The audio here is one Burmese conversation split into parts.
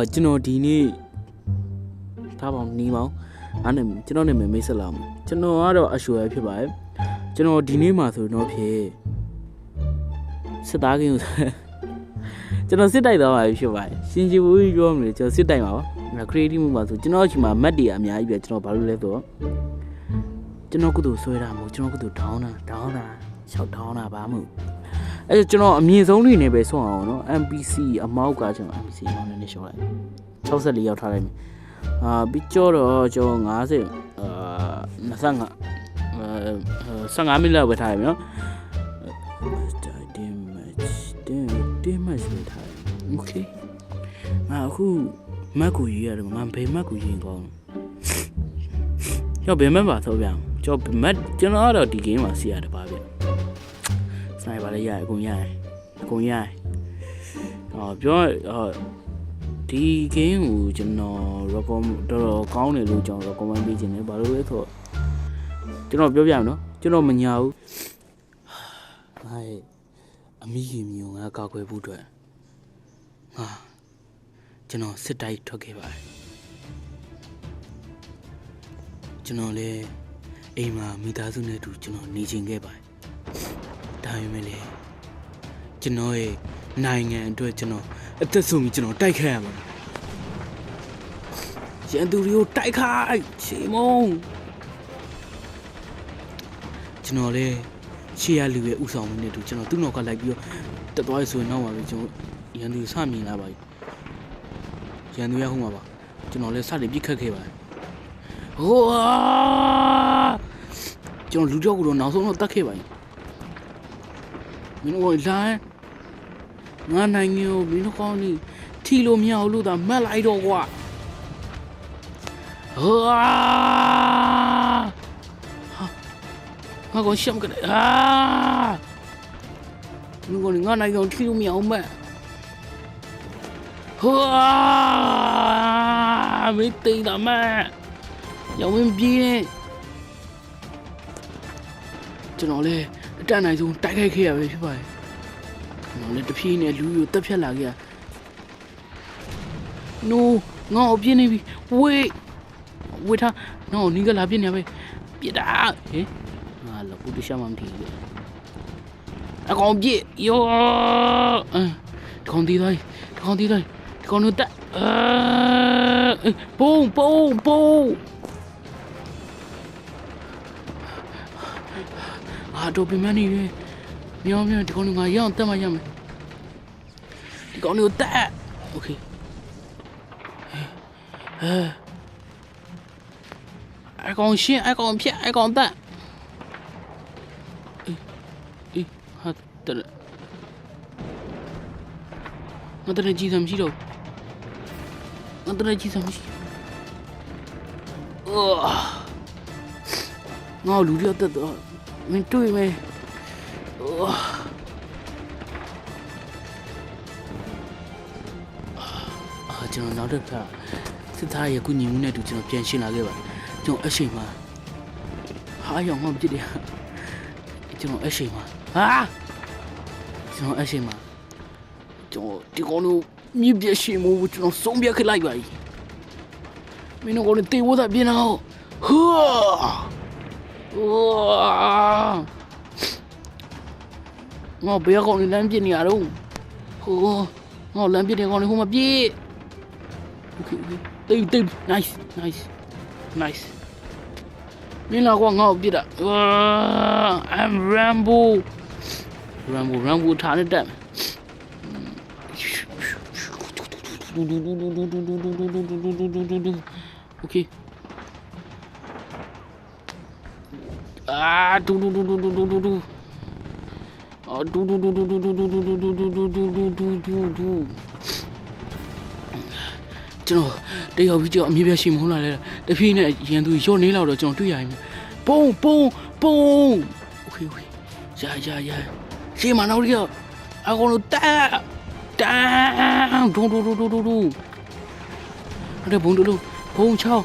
အာကျွန်တော်ဒီနေ့ထားပါဦးနီးပါဦးအားနဲ့ကျွန်တော်နာမည်မိတ်ဆက်လာမယ်ကျွန်တော်ကတော့အရှူရဖြစ်ပါတယ်ကျွန်တော်ဒီနေ့မှာဆိုတော့ဖြစ်စစ်သားကင်းကိုကျွန်တော်စစ်တိုက်သွားပါပြီဖြစ်ပါတယ်ရှင်ကြီးဘူးကြီးပြောမလို့ကျွန်တော်စစ်တိုက်ပါပါ creative မှာဆိုကျွန်တော်အချိန်မှာမတ်တွေအများကြီးပဲကျွန်တော်ဘာလို့လဲဆိုတော့ကျွန်တော်ကုသိုလ်ဆွဲတာမဟုတ်ကျွန်တော်ကုသိုလ်ဒေါင်းတာဒေါင်းတာရှောက်ဒေါင်းတာဘာမှမဟုတ် အဲဒါကျွန်တော်အမြင့်ဆုံးတွေနဲ့ပဲဆွအောင်အောင်နော် MPC အမောက်ကကျွန်တော် MPC အမောက်နဲ့ရှောက်လိုက်64ရောက်ထားလိုက်မယ်အာပြီးကြောတော့ကျွန်တော်50အာ25အာ15မိနစ်လောက်ပဲထားရမယ်နော် Master damage damage ပဲထားရ Okay ငါအခုမက်ကူရေးရတယ်ငါဘယ်မက်ကူရေးကောင်းကျော်ဘယ်မက်ပါသောဗျာကျော်မက်ကျွန်တော်ကတော့ဒီ game မှာစီးရတယ်ပါဗျစနိုက်ပါ လည်းရအကုန်ရအကုန်ရဟောပြောဟောဒီ game ကိုကျွန်တော် recommend တော်တော်ကောင်းတယ်လို့ကျွန်တော် recommend ပေးခြင်းတယ်ဘာလို့လဲဆိုတော့ကျွန်တော်ပြောပြမယ်နော်ကျွန်တော်မညာဘူးဟဲ့အမိကြီးမျိုးငါကောက်ွယ်ဖို့အတွက်ဟာကျွန်တော်စစ်တိုက်ထွက်ခဲ့ပါတယ်ကျွန်တော်လည်းအိမ်မှာမိသားစုနဲ့အတူကျွန်တော်နေချင်ခဲ့ပါတယ် ဒါပေမဲ့လည်းကျွန်တော်ရဲ့နိုင်ငံအတွက်ကျွန်တော်အသက်ဆုံးပြီးကျွန်တော်တိုက်ခိုက်ရမှာရန်သူတွေကိုတိုက်ခိုက်ချေမုံကျွန်တော်လည်းရှေ့ရလူရဲ့ဥဆောင်မှုနဲ့အတူကျွန်တော်သူ့နောက်ကလိုက်ပြီးတော့တက်သွားရဆိုရင်နောက်ပါပဲကျွန်တော်ရန်သူစမြင်လာပါပြီရန်သူရဟုတ်မှာပါကျွန်တော်လည်းစတင်ပြစ်ခတ်ခဲ့ပါတယ်ဟိုအာကျွန်တော်လူကြောက်ကတော့နောက်ဆုံးတော့တတ်ခဲ့ပါ යි မင်းတို့ကလာငါနိုင်ငံကိုမင်းတို့ကောင်းနေထီလို့မရဘူးလို့သာမှတ်လိုက်တော့ကွာဟိုအာဟာငါကရှမ်ကလေးအာမင်းတို့ကငါနိုင်ငံကိုထီလို့မရအောင်မှတ်ဟွာမင်းတိတ်တာမရောင်ဝင်ပြေးနေကျွန်တော်လည်း အတန်နိုင်ဆုံးတိုက်ခိုက်ခဲ့ရပဲဖြစ်ပါတယ်ကျွန်တော်လည်းတဖြည်းနဲ့လူကိုတက်ဖြတ်လာခဲ့ရ no ငါ့ကိုပြင်းနေပြီ wait wait ထားငါ့ကိုနီးကလာပြင်းနေပဲပြစ်တာဟင်ငါလည်းဘူးတခြားမှမထီဘူးအကောင်ပြစ်ယောအဲတကောင်တီးသွားတကောင်တီးသွားဒီကောင်တို့တက်အဲပုံပုံပုံ အာတော့ပြမနေပြီမြောင်းမြောင်းဒီကောင်တို့ငါရအောင်တက်မှရမယ်ဒီကောင်တို့တက်โอเคအဲအကောင်ရှင်းအကောင်ဖြတ်အကောင်တက်အေးအေးဟာတက်ငါတရကြီးစမ်းရှိတော့ ငါတရကြီးစမ်းရှိအော်ငါလူရတက်တော့ မင်းတွေ့မယ်အော်အာကျွန်တော်နောက်တစ်ခါစစ်သားရဲ့ကုညီမှုနဲ့တူကျွန်တော်ပြန်ရှင်းလာခဲ့ပါကျွန်တော်အရှိန်မှာဟာရောင်ငါမကြည့်တယ်ကျွန်တော်အရှိန်မှာဟာကျွန်တော်အရှိန်မှာကျွန်တော်ဒီကောင်တို့မြစ်ပြက်ရှင်မို့ကျွန်တော်ဆုံးပြက်ခလိုက်ပါ යි မင်းတို့ကလည်းတေဝတ်တာပြင်တော့ဟာဝါ ငါဘယ်ကောင်လမ်းပြနေရတော့ဟိုငါလမ်းပြနေကောင်လေဟိုမှာပြေးโอเคโอเคတေးတေး nice nice nice မင်းလာကွာငါ့ကိုပြစ်တာဝါ I'm Rambo Rambo Rambo ထားနေတက်မယ် OK。 အာဒူဒူဒူဒူဒူဒူဒူဒူအော်ဒူဒူဒူဒူဒူဒူဒူဒူဒူဒူဒူဒူဒူဒူဒူဒူကျွန်တော်တယောက်ပြီးကြောက်အမြဲပြရှိမဟုတ်လားလဲတဖြည်းနဲ့ရန်သူရော့နေလောက်တော့ကျွန်တော်တွေ့ရရင်ပုံပုံပုံโอเคโอเคရာရာရာရှေ့မှာနောက်တစ်ယောက်အကုန်လုံးတာတန်းဒူဒူဒူဒူဒူအဲ့ဒါဘုံတို့ဘုံချောင်း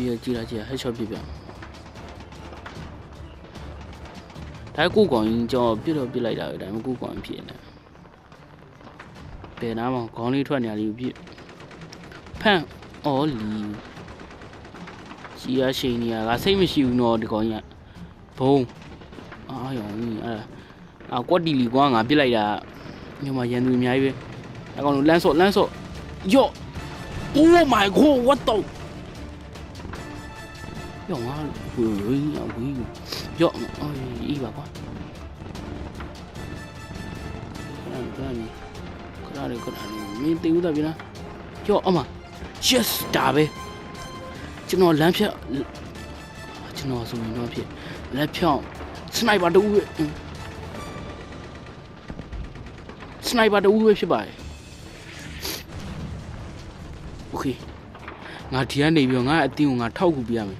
ဒီရကြည့်လာကြည့်ဟဲ့ချော့ပြပြဒါကူကောင်ရင်ကျွန်တော်ပြစ်တော့ပြစ်လိုက်တာပဲဒါပေမဲ့ကူကောင်ဖြစ်နေတယ်နားမှာခေါင်းလေးထွက်နေရလေးပြစ်ဖန်အော်လီကြီးရရှိန်နေရကစိတ်မရှိဘူးနော်ဒီကောင်ကြီးဘုံအာရောင်ကြီးအဲ့ဒါအာကွက်တီလီကွာငါပြစ်လိုက်တာညမရန်သူအများကြီးပဲအကောင်လမ်းဆော့လမ်းဆော့ယော့ Oh my god what the ယောငါဝီဝီဝီယောအော်ဤပါကွာခဏခဏနေခဏလေးခဏလေးမင်းတေးဦးတာပြီလားယောအမ yes ဒါပဲကျွန်တော်လမ်းဖြတ်ကျွန်တော်ဆိုရင်တော့ဖြစ်လက်ဖြောင်းစနိုက်ပါတူပဲစနိုက်ပါတူပဲဖြစ်ပါတယ်โอเคငါဒီကနေပြီးတော့ငါအတင်းကိုငါထောက်ကူပြရမယ်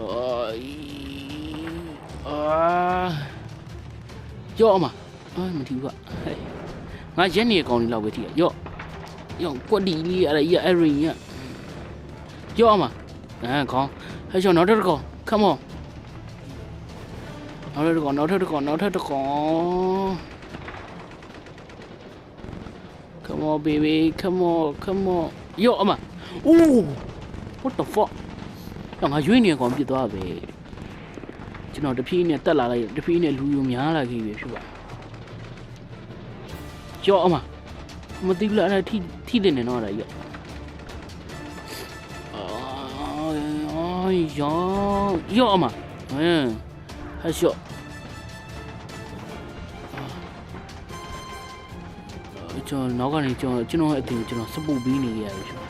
အော်အာယောအမအာမထီဘူးကဟဲ့ငါရက်နေအကောင်လေးလောက်ပဲထီရယောယောကွက်ဒီလေးအဲ့ဒါကြီးအဲ့ရင်ကြီးယောအမအဲခေါင်းဟဲ့ချောနောက်ထပ်တစ်ကောင် come on နောက်ထပ်တစ်ကောင်နောက်ထပ်တစ်ကောင်နောက်ထပ်တစ်ကောင် come on baby come on come on ယောအမအိုး what the fuck တော့ငါရွေးနေကောင်ပြစ်သွားပဲကျွန်တော်တဖြည်းနဲ့တက်လာလိုက်တဖြည်းနဲ့လူယူများလာခဲ့ပြီဖြစ်ပါကြောက်အမမသိဘူးလားအဲ့ဒါထိထိတယ်နေတော့အဲ့ဒါရောအော်ယောယောအမဟမ်ဟဲ့ရှော့ကျွန်တော်နောက်ကနေကျွန်တော်ကျွန်တော်ရဲ့အတင်ကိုကျွန်တော်စပူပြီးနေကြရပြီဖြစ်ပါ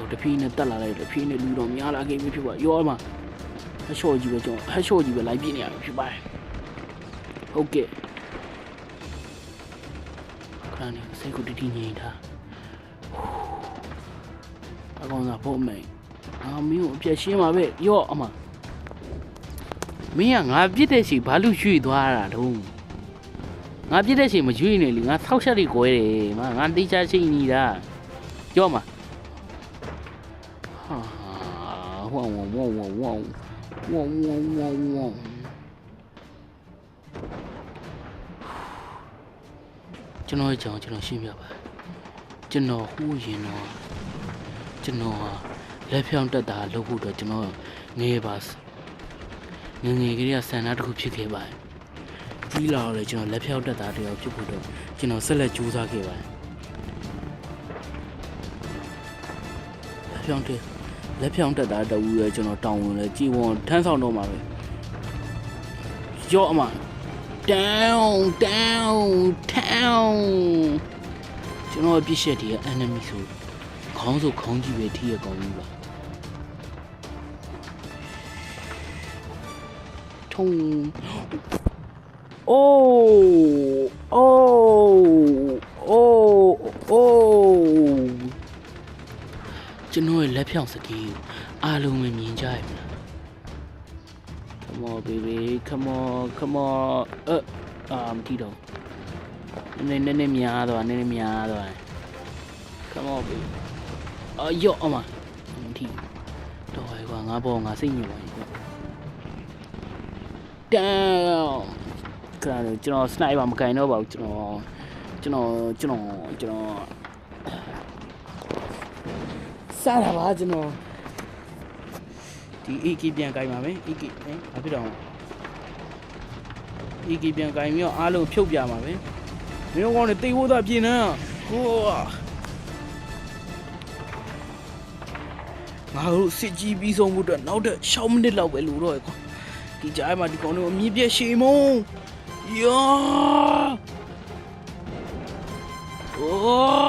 ကျွန်တော်တဖြည်းနဲ့တက်လာလိုက်တဖြည်းနဲ့လူတော်များလာခဲ့ပြီဖြစ်ပါရောအမဟက်ရှော့ကြီးပဲကျွန်တော်ဟက်ရှော့ကြီးပဲလိုက်ပြနေရပြီဖြစ်ပါတယ်ဟုတ်ကဲ့ခါနေစိတ်ကိုတတိငြိမ်ထားအကောင်သာဖို့မိန်အာမင်းကိုအပြက်ရှင်းပါပဲရောအမမင်းကငါပြစ်တဲ့ချိန်ဘာလို့ရွှေ့သွားတာတုံးငါပြစ်တဲ့ချိန်မရွှေ့နေလေငါဆောက်ရှက်တွေကွဲတယ်မငါတေးချချိန်နေတာရောအမ ဝေါဝေါဝေါဝေါဝေါဝေါဝေါဝေါဝေါကျွန်တော်အကြောင်းကျွန်တော်ရှင်းပြပါကျွန်တော်ဟိုးရင်တော့ကျွန်တော်ဟာလက်ဖြောင်းတက်တာလုပ်ဖို့အတွက်ကျွန်တော်ငယ်ပါငငယ်ကလေးကဆန္ဒတစ်ခုဖြစ်ခဲ့ပါတယ်ကြီးလာတော့ကျွန်တော်လက်ဖြောင်းတက်တာတယောက်ဖြစ်ဖို့တော့ကျွန်တော်ဆက်လက်ကြိုးစားခဲ့ပါတယ်လက်ဖြောင်းတက် လက်ဖြောင်းတက်တာတဝူရဲကျွန်တော်တောင်းဝင်လဲကြည်ဝန်ထမ်းဆောင်တော့မှာပဲရော့အမ down down down ကျွန်တော်အပြစ်ရှက်တည်းရဲ့ enemy ဆိုခေါင်းဆိုခေါင်းကြီးပဲထိရကောင်းပြီပါထုံအိုးအိုးအိုးအိုး ကျွန်တော်ရဲ့လက်ဖြောင့်စတီးကိုအားလုံးပဲမြင်ကြရမလား Come on baby come on come on အအာမတီးတော့နည်းနည်းနည်းများတော့နည်းနည်းများတော့ Come on baby အော်ယော့အမမတီးတော့ဟဲ့ကွာငါပေါ်ငါစိတ်ညစ်ပါပြီကွာ down ခါတော့ကျွန်တော် sniper မကင်တော့ပါဘူးကျွန်တော်ကျွန်တော်ကျွန်တော်ကျွန်တော် စားတာပါကျွန်တော်ဒီ AK ပြန်ကင်ပါမယ် AK ဟင်ဘာဖြစ်တော့ AK ပြန်ကင်ပြီးတော့အားလုံးဖြုတ်ပြပါမယ်မင်းတို့ကောင်းနေတိတ်ဖို့သာပြင်နေဟိုငါတို့စစ်ကြီးပြီးဆုံးဖို့အတွက်နောက်ထပ်6မိနစ်လောက်ပဲလိုတော့ရကွာဒီကြားမှာဒီကောင်တို့အမြင့်ပြည့်ရှည်မုံယာအိုး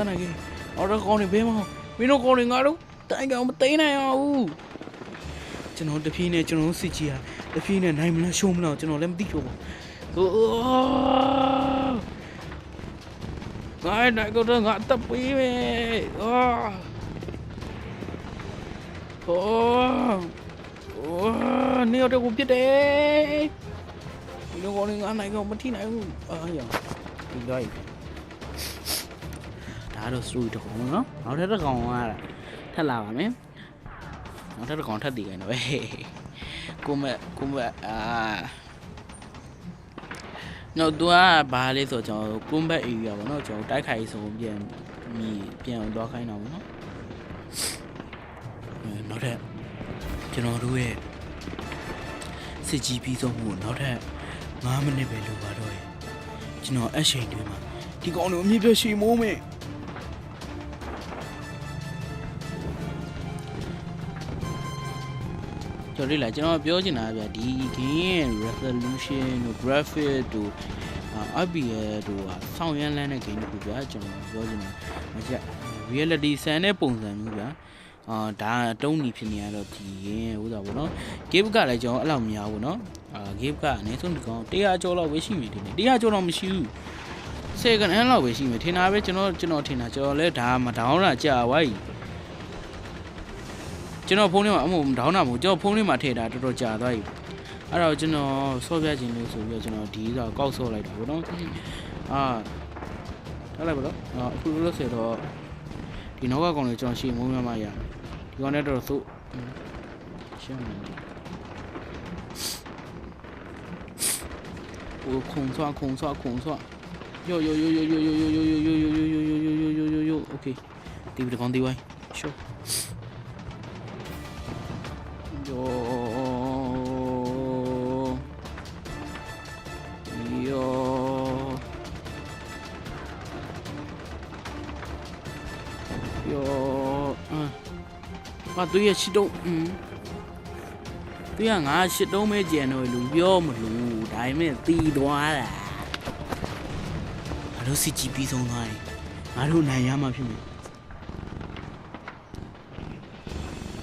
အော်တကောင်တန်းနိုင်ကြီးအော်တကောင်နေဘေးမအောင်မင်းတို့ကောင်နေငါတို့တိုင်ကောင်မသိမ်းနိုင်အောင်ဘူးကျွန်တော်တဖြည်းနဲ့ကျွန်တော်စစ်ကြည့်ရတဖြည်းနဲ့နိုင်မလားရှုံးမလားကျွန်တော်လည်းမသိတော့ဘူးဟိုငါရဲ့နိုင်ကတော့ငါအသက်ပေးပဲအာဟိုဟိုနေရတော့ပြစ်တယ်ဒီလိုကောင်းငါနိုင်ကောမထိနိုင်ဘူးအာရဒီတော့ဒါ တော့ story တစ်ခုနော်နောက်ထပ်တစ်ကောင်ကထပ်လာပါမယ်နောက်ထပ်တစ်ကောင်ထပ်တည်ခိုင်းတော့ပဲကိုမကိုမအာနော်သူကဘာလဲဆိုတော့ကျွန်တော် combat area ပေါ့နော်ကျွန်တော်တိုက်ခိုက်ဆုံးပြန်မြည်ပြန်တော့ခိုင်းတော့ပေါ့နော်အဲနောက်ထပ်ကျွန်တော်တို့ရဲ့စစ်ကြီးပြီးဆုံးမှုကိုနောက်ထပ်9မိနစ်ပဲလိုပါတော့ရဲ့ကျွန်တော်အချိန်တွင်းမှာဒီကောင်တို့အမြင့်ပြရှိမိုးမယ် ကျွန်တော်လေ့လာကျွန်တော်ပြောချင်တာကဗျာဒီ game ရဲ့ resolution တို့ graphic တို့အာ FPS တို့ဟာဆောင်းရမ်းလန်းတဲ့ game တစ်ခုဗျာကျွန်တော်ပြောချင်တာမချက် reality ဆန်တဲ့ပုံစံမျိုးဗျာအာဒါတုံးနေဖြစ်နေရတော့ဒီရင်ဟိုသာပေါ့နော် game ကလည်းကျွန်တော်အဲ့လောက်မများဘူးနော်အာ game ကအနည်းဆုံးဒီကောင်100ကျော်လောက်ပဲရှိပြီဒီနေ့100ကျော်တော့မရှိဘူးစေကန်အဲ့လောက်ပဲရှိမယ်ထင်တာပဲကျွန်တော်ကျွန်တော်ထင်တာကျွန်တော်လဲဒါမဒေါင်းတာကြာဝိုင်း ကျွန်တော်ဖုန်းထဲမှာအမို့ဒေါင်းတာမဟုတ်ကျွန်တော်ဖုန်းထဲမှာထည့်တာတော်တော်ကြာသွားပြီအဲ့တော့ကျွန်တော်ဆော့ပြခြင်းလို့ဆိုပြီးတော့ကျွန်တော်ဒီဆိုကောက်ဆော့လိုက်တာပေါ့နော်အာထားလိုက်ပါတော့အာအခုလို့ဆိုတော့ဒီနောက်ကကောင်လေးကျွန်တော်ရှေ့မုန်းမမရဒီကောင်နဲ့တော့သို့ရှင်းနေတယ်我空刷空刷空刷，哟哟哟哟哟哟哟哟哟哟哟哟哟哟哟哟哟哟，OK，地不地方地位，秀， ဟာသူရဲ့ရှစ်တုံးอืมသူကငါရှစ်တုံးပဲကြံတော့လူပြောမလို့ဒါပေမဲ့တီသွားတာငါတို့ CGP ဆုံးသွားရင်ငါတို့နိုင်ရမှာဖြစ်မယ်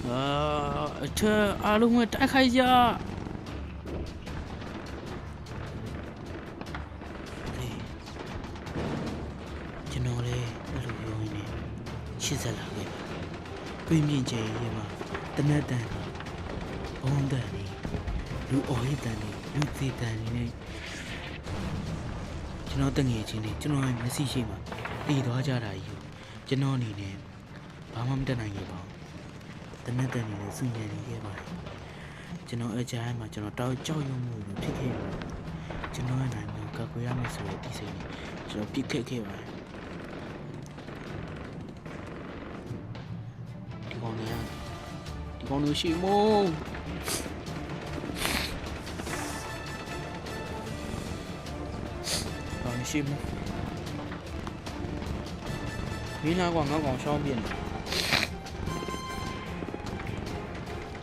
အာအထက်အားလုံးကတိုက်ခိုက်ကြကျွန်တော်လည်းအဲ့လိုပြောရင်းနဲ့ရှစ်ဆက်လာခဲ့ပါပြင်းပြင်းကျဲရဲမှာတနတ်တန်တယ်ဘုံတန်နေလူအော်ဟစ်တန်နေလူသေးတန်နေနဲ့ကျွန်တော်တငယ်ချင်းတွေကျွန်တော်ရဲ့မျက်စိရှိမှတည်သွားကြတာကြီးကိုကျွန်တော်အနေနဲ့ဘာမှမတတ်နိုင်ခဲ့ပါဘူး တနက်တန်နေနဲ့စုညံနေခဲ့ပါတယ်ကျွန်တော်အကြိုင်းမှာကျွန်တော်တောက်ကြောက်ရွံ့မှုတွေဖြစ်ခဲ့တယ်ကျွန်တော်ရဲ့နိုင်မှာကကွေရမယ်ဆိုတဲ့ဒီစိတ်နဲ့ကျွန်တော်ပြစ်ခတ်ခဲ့ပါတယ်ဒီကောင်ကဒီကောင်တို့ရှိမို့ကောင်းရှိမို့မင်းလာကွာငေါကောင်ရှောင်းပြင်း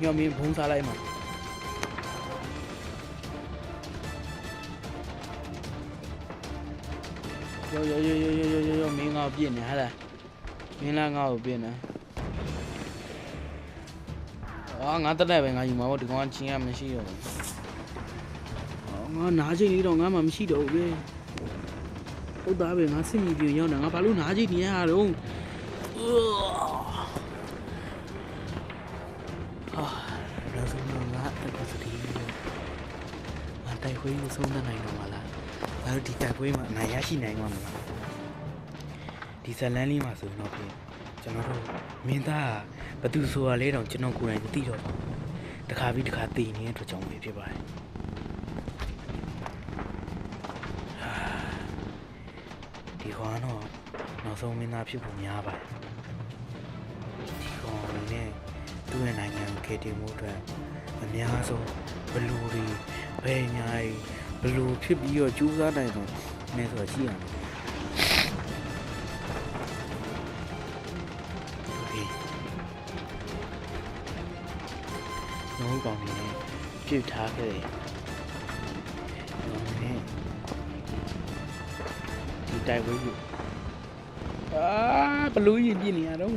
တယ်ညောင်မင်းဘုံစားလိုက်မှာယောယောယောယောယောယောယောမင်းငါ့ကိုပြင်းနေဟာလားမင်းလာငါ့ကိုပြင်းနေအာငါတက်တဲ့ပဲငါယူမှာပေါ့ဒီကောင်ကချင်းကမရှိတော့ဘူးအော်ငါနားချိန်လေးတော့ငါမှမရှိတော့ဘူးပဲဟုတ်သားပဲငါစစ်မြေပြင်ရောက်တာငါဘာလို့နားချိန်နေရတာတော့ ငါတိုက်ခွေးကိုဆုံးသတ်နိုင်တော့မလားငါတို့ဒီတိုက်ခွေးမှာအနိုင်ရရှိနိုင်မှာမလားဒီဇလန်းလေးမှာဆိုရင်တော့ပြင်ကျွန်တော်တို့မင်းသားကဘသူဆိုတာလဲတော့ကျွန်တော်ကိုယ်တိုင်မသိတော့ဘူးတခါပြီးတခါတည်နေတဲ့အတွက်ကြောင့်ပဲဖြစ်ပါတယ်ဒီကောင်ကတော့နောက်ဆုံးမင်းသားဖြစ်ဖို့များပါတယ်ဒီကောင်နဲ့သူ့ရဲ့နိုင်ငံကိုကယ်တင်မှုအတွက်အများဆုံးဘလူတွေ ဘယ်ညာကြီးဘလို့ဖြစ်ပြီးတော့ကြိုးစားနိုင်တော့မယ်ဆိုတာကြည့်ရမယ်လုံးကောင်နေပြစ်ထားခဲ့တယ်။လုံးနေဒီတိုက်ဝဲကြီးအာဘလူးရင်ပြစ်နေရတော့။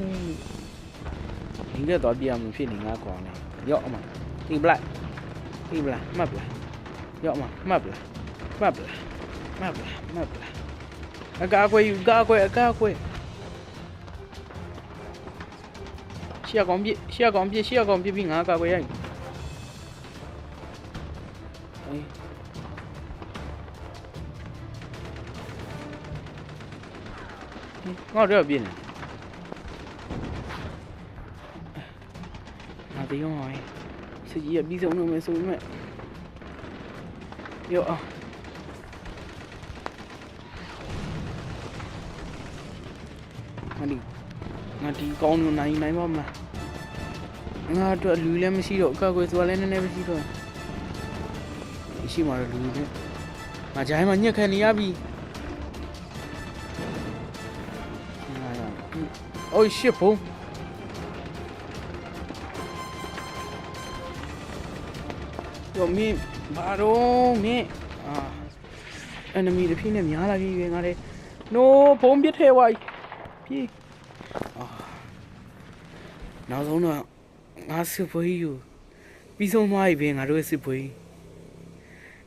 ဒီကတော့ပြရမှဖြစ်နေငါကောင်နေ။ရော့အမ။ဒီဘလက်ဒီဘလက်မှတ်ဘလက် ရော့အမမှတ်ပလားမှတ်ပလားမှတ်ပလားမှတ်ပလားအကာအကွယ်ယူကာအကွယ်အကာအကွယ်ရှေ့ကောင်ပြစ်ရှေ့ကောင်ပြစ်ရှေ့ကောင်ပြစ်ပြီးငါအကာအကွယ်ရိုက်အေးငါတို့ပြင်းနေငါတေးရောင်းစကြီးရပြီးဆုံးလို့မယ်ဆိုပေမဲ့ ရောအောင်ငါဒီငါဒီကောင်းလို့နိုင်နိုင်ပါမလားငါတို့လူလည်းမရှိတော့အကောက်ကွယ်သွားလည်းနည်းနည်းမရှိတော့ရှိမှာတော့လူတွေငါဂျိုင်းမှာညက်ခံနေရပြီငါရအိုးရှစ်ဘုံ ယောမင်းဘာတော့မင်းအာ enemy တစ်ဖိနဲ့များလာပြီပဲငါလေ no ဘုံပြစ်ထဲဝိုင်းပြေးအာနောက်ဆုံးတော့ငါစစ်ပွဲကြီးကိုပြီးဆုံးသွားပြီပဲငါတို့ရဲ့စစ်ပွဲကြီး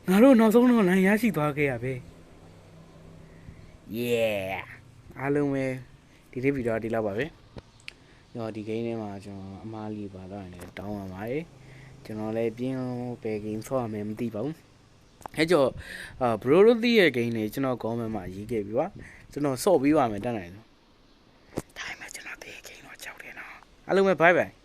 ငါတို့နောက်ဆုံးတော့လမ်းရရှိသွားခဲ့ရပဲ yeah အားလုံးပဲဒီလေးဗီဒီယိုဒီလောက်ပါပဲကျွန်တော်ဒီ game ထဲမှာကျွန်တော်အမားလေးပါတော့ရင်လည်းတောင်းပါပါတယ် ကျွန်တော်လည်းပြင်းဘယ် game ဆော့ရမယ်မသိပါဘူးအဲကြောအာ bro တို့သိရဲ့ game တွေကျွန်တော် comment မှာရေးခဲ့ပြီပါကျွန်တော်ဆော့ပြီးပါမယ်တတ်နိုင်တယ်ဒါပေမဲ့ကျွန်တော်တေးကိန်းတော့ကြောက်တယ်နော်အားလုံးပဲ bye bye